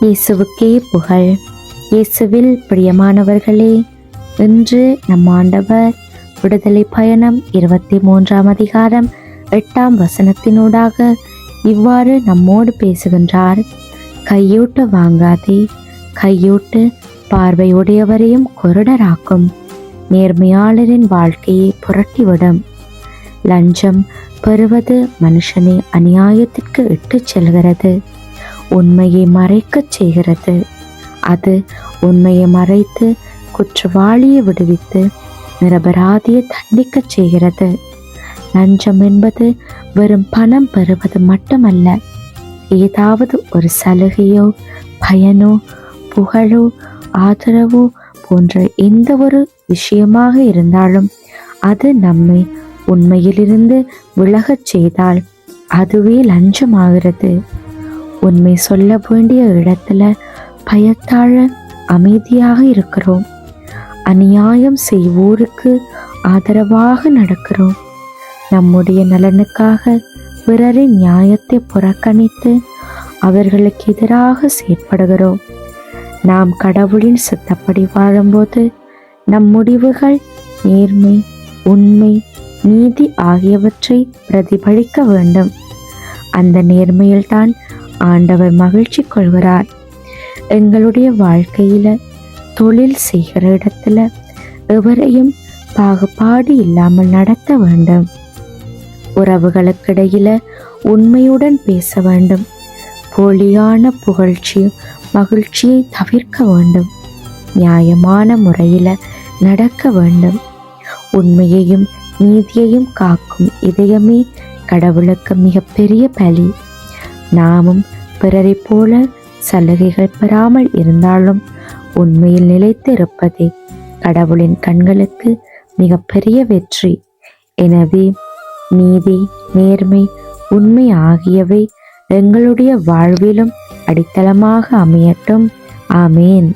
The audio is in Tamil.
இயேசுவுக்கே புகழ். இயேசுவில் பிரியமானவர்களே இன்று நம் ஆண்டவர் விடுதலை பயணம் இருபத்தி மூன்றாம் அதிகாரம் எட்டாம் வசனத்தினூடாக இவ்வாறு நம்மோடு பேசுகின்றார். கையூட்டு வாங்காதே கையூட்டு பார்வையுடையவரையும் கொருடராக்கும் நேர்மையாளரின் வாழ்க்கையை புரட்டிவிடும். லஞ்சம் பெறுவது மனுஷனை அநியாயத்திற்கு இட்டுச் செல்கிறது. உண்மையை மறைக்கச் செய்கிறது. அது உண்மையை மறைத்து குற்றவாளியை விடுவித்து நிரபராதியை தண்டிக்கச் செய்கிறது. லஞ்சம் என்பது வெறும் பணம் பெறுவது மட்டுமல்ல. ஏதாவது ஒரு சலுகையோ பயனோ புகழோ ஆதரவோ போன்ற எந்த ஒரு விஷயமாக இருந்தாலும் அது நம்மை உண்மையிலிருந்து விலகச் செய்தால் அதுவே லஞ்சமாகிறது. உண்மை சொல்ல வேண்டிய இடத்துல பயத்தாழ அமைதியாக இருக்கிறோம். அநியாயம் செய்வோருக்கு ஆதரவாக நடக்கிறோம். நம்முடைய நலனுக்காக பிறரின் நியாயத்தை புறக்கணித்து அவர்களுக்கு எதிராக செயற்படுகிறோம். நாம் கடவுளின் சித்தப்படி வாழும்போது நம் முடிவுகள் நேர்மை உண்மை நீதி ஆகியவற்றை பிரதிபலிக்க வேண்டும். அந்த நேர்மையில்தான் ஆண்டவர் மகிழ்ச்சி கொள்கிறார். எங்களுடைய வாழ்க்கையில தொழில் செய்கிற இடத்துல எவரையும் பாகுபாடு இல்லாமல் நடத்த வேண்டும். உறவுகளுக்கிடையில உண்மையுடன் பேச வேண்டும். போலியான புகழ்ச்சி மகிழ்ச்சியை தவிர்க்க வேண்டும். நியாயமான முறையில நடக்க வேண்டும். உண்மையையும் நீதியையும் காக்கும் இதயமே கடவுளுக்கு மிகப்பெரிய பலி. நாமும் பிறரைப் போல சலுகைகள் பெறாமல் இருந்தாலும் உண்மையில் நிலைத்து இருப்பதே கடவுளின் கண்களுக்கு மிகப்பெரிய வெற்றி. எனவே நீதி நேர்மை உண்மை ஆகியவை எங்களுடைய வாழ்விலும் அடித்தளமாக அமையட்டும். ஆமேன்.